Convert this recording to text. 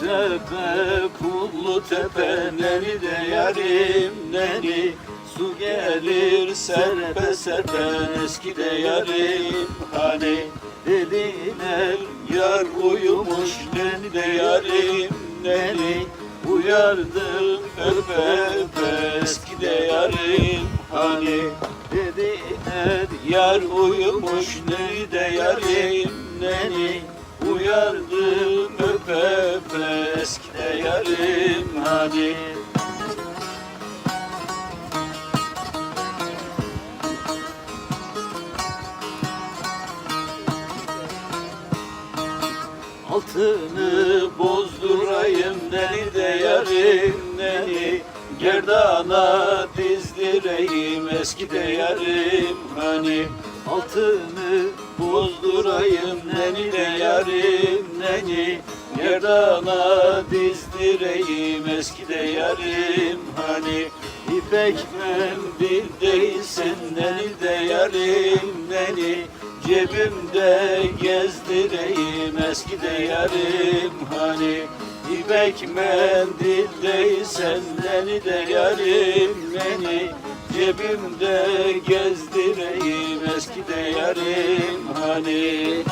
tepe pullu tepe neni de yarim neni? Su gelir serpe serpe eski de yarim hani? Dediler yar uyumuş neni de yarim neni? Uyardım öpe öpe eski de yarim hani? Dediler yar uyumuş neni de yarim neni? Uyardım de yarim hani Altını bozdurayım neni de yarim neni Gerdana dizdireyim eski de yarim hani. Altını bozdurayım neni de yarim neni. Gerdana dizdireyim eski de yarim hani. İpek mendil değilsin neni de yarim neni. Cebimde gezdireyim eski de yarim hani. İpek mendil değilsen neni de yarim neni Cebimde gezdireyim eski de yarim hani